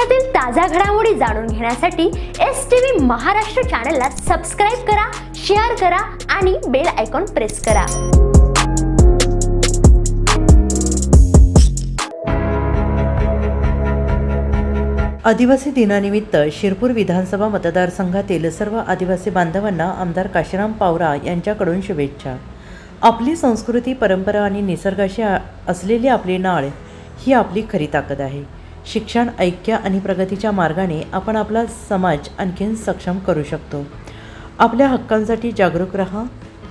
देशातील ताज्या घडामोडी जाणून घेण्यासाठी एस टी व्ही महाराष्ट्र चॅनलला सबस्क्राईब करा शेअर करा आणि बेल आयकॉन प्रेस करा. आदिवासी दिनानिमित्त शिरपूर विधानसभा मतदारसंघातील सर्व आदिवासी बांधवांना आमदार काशीराम पावरा यांच्याकडून शुभेच्छा. आपली संस्कृती परंपरा आणि निसर्गाशी असलेली आपली नाळ ही आपली खरी ताकद आहे. शिक्षण ऐक्य आणि प्रगतीच्या मार्गाने आपण आपला समाज आणखीन सक्षम करू शकतो. आपल्या हक्कांसाठी जागरूक राहा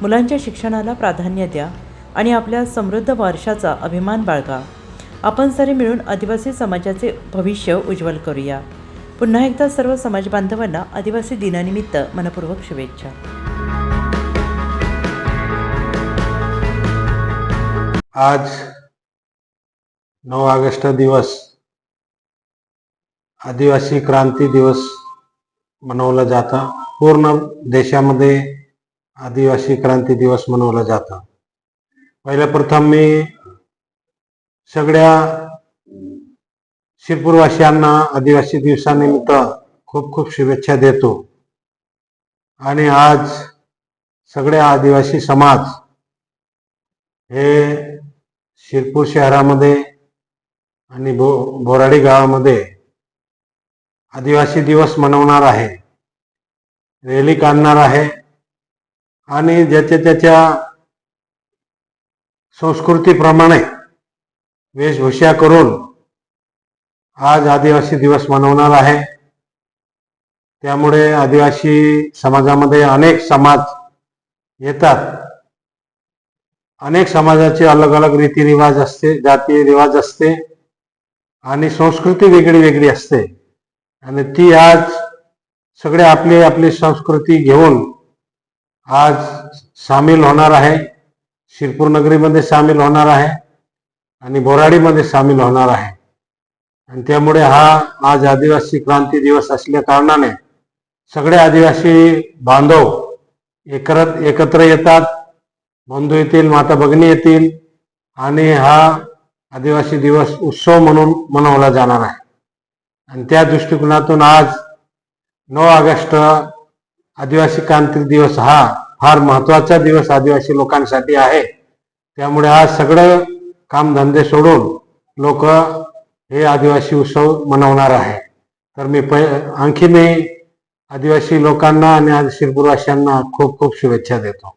मुलांच्या शिक्षणाला प्राधान्य द्या आणि आपल्या समृद्ध वारशाचा अभिमान बाळगा. आपण सारे मिळून आदिवासी समाजाचे भविष्य उज्ज्वल करूया. पुन्हा एकदा सर्व समाज बांधवांना आदिवासी दिनानिमित्त मनपूर्वक शुभेच्छा. आज नऊ ऑगस्ट दिवस आदिवासी क्रांती दिवस मनवला जाता. पूर्ण देशामध्ये आदिवासी क्रांती दिवस मनवला जाता. पहिल्या प्रथम मी सगळ्या शिरपूरवासियांना आदिवासी दिवसानिमित्त खूप खूप शुभेच्छा देतो. आणि आज सगळ्या आदिवासी समाज हे शिरपूर शहरामध्ये आणि बो बोराडी गावामध्ये आदिवासी दिवस मनवणार आहे. रॅली काढणार आहे. आणि ज्याच्या त्याच्या संस्कृतीप्रमाणे वेशभूषा करून आज आदिवासी दिवस मनवणार आहे. त्यामुळे आदिवासी समाजामध्ये अनेक समाज येतात. अनेक समाजाचे अलग अलग रीतिरिवाज असते जाती रिवाज असते आणि संस्कृती वेगळी वेगळी असते. आणि ती आज सगळे आपली आपली संस्कृती घेऊन आज सामील होणार आहे. शिरपूर नगरीमध्ये सामील होणार आहे आणि बोराडीमध्ये सामील होणार आहे. आणि त्यामुळे हा आज आदिवासी क्रांती दिवस असल्या कारणाने सगळे आदिवासी बांधव एकत्र एकत्र येतात. बंधू येतील माता भगिनी येतील आणि हा आदिवासी दिवस उत्सव म्हणून मनवला जाणार आहे. आणि त्या दृष्टिकोनातून आज नऊ ऑगस्ट आदिवासी क्रांतिक दिवस हा फार महत्त्वाचा दिवस आदिवासी लोकांसाठी आहे. त्यामुळे आज सगळं कामधंदे सोडून लोक हे आदिवासी उत्सव मनवणार आहे. तर मी पै आणखी मी आदिवासी लोकांना आणि आज शिरपूरवासियांना खूप खूप शुभेच्छा देतो.